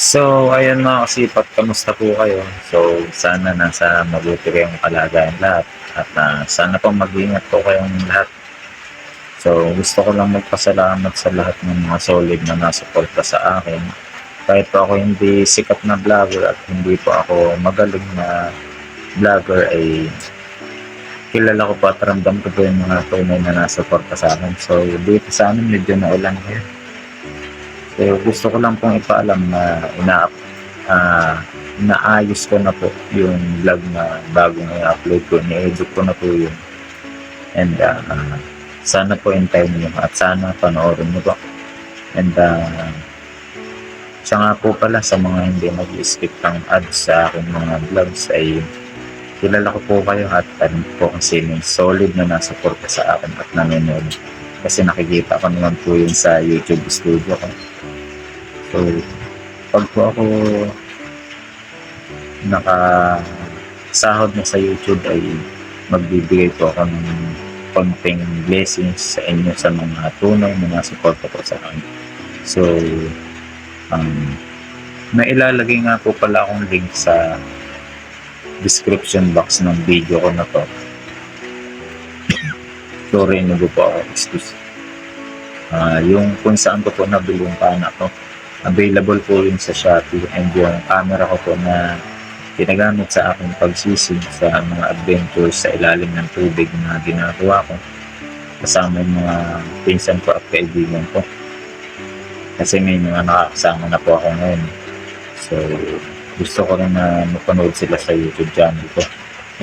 So, ayun mga kasipat, kamusta po kayo? So, sana nasa mabuti kayong kalagayan lahat at ah, sana po mag-ingat po kayong lahat. So, gusto ko lang magpasalamat sa lahat ng mga solid na nasuporta sa akin. Kahit po ako hindi sikat na vlogger at hindi po ako magaling na vlogger ay kilala ko po at ramdam ko po yung mga tunay na nasuporta sa akin. So, dito sa amin medyo naulan ngayon. So, gusto ko lang pong ipaalam na ina ah, naayos ko na po yung vlog na bagong i-upload ko. Ni-edit ko na po yun. And ah, sana po hintayin niyo at sana panoorin niyo po. And uh, siya nga po pala sa mga hindi nag-skip ng ads sa aking mga vlogs ay kilala ko po kayo at alam po kung sino solid na nasuporta sa akin at nanonood. Kasi nakikita ko naman po yun sa YouTube studio ko. So, pag po ako nakasahod na sa YouTube ay magbibigay po ako ng konting blessings sa inyo sa mga tunay na nasuporta po sa akin. So, um, may ilalagay nga po pala akong link sa description box ng video ko na to. Nubo po ako. Excuse. Ah, yung kung saan ko po nabili yung pana ko. Available po yun sa Shopee and yung camera ko po na ginagamit sa aking pagsisig sa mga adventures sa ilalim ng tubig na ginagawa ko kasama yung mga pinsan ko at kaibigan ko kasi may mga nakakasama na po ako ngayon so gusto ko rin na mapanood sila sa YouTube channel ko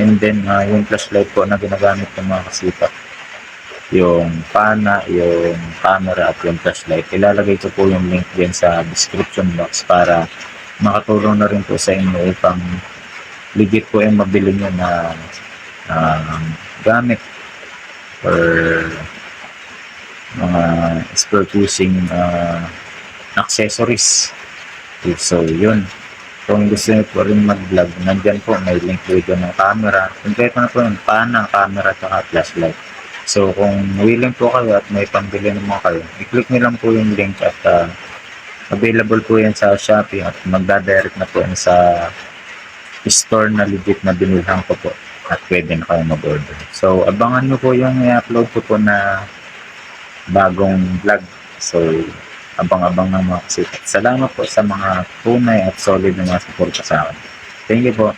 and then ah, yung flashlight po na ginagamit ng mga kasipat yung pana, yung camera at yung flashlight ilalagay ko po yung link din sa description box para makatulong na rin po sa inyo upang legit po yung mabili nyo na um, gamit or mga spare fishing uh, accessories. So, yun. Kung gusto nyo po rin mag-vlog, nandyan po, may link video ng camera. Kompleto na po yung pana, camera, at flashlight. So, kung willing po kayo at may pambili naman kayo, i-click nyo lang po yung link at uh, Available po yan sa Shopee at magdadirect na po yan sa store na legit na binilhan ko po at pwede na kayo mag-order. So, abangan nyo po yung i-upload ko po na bagong vlog. So, abang-abang ng mga kasipat. Salamat po sa mga tunay at solid na mga suporta sa akin. Thank you po.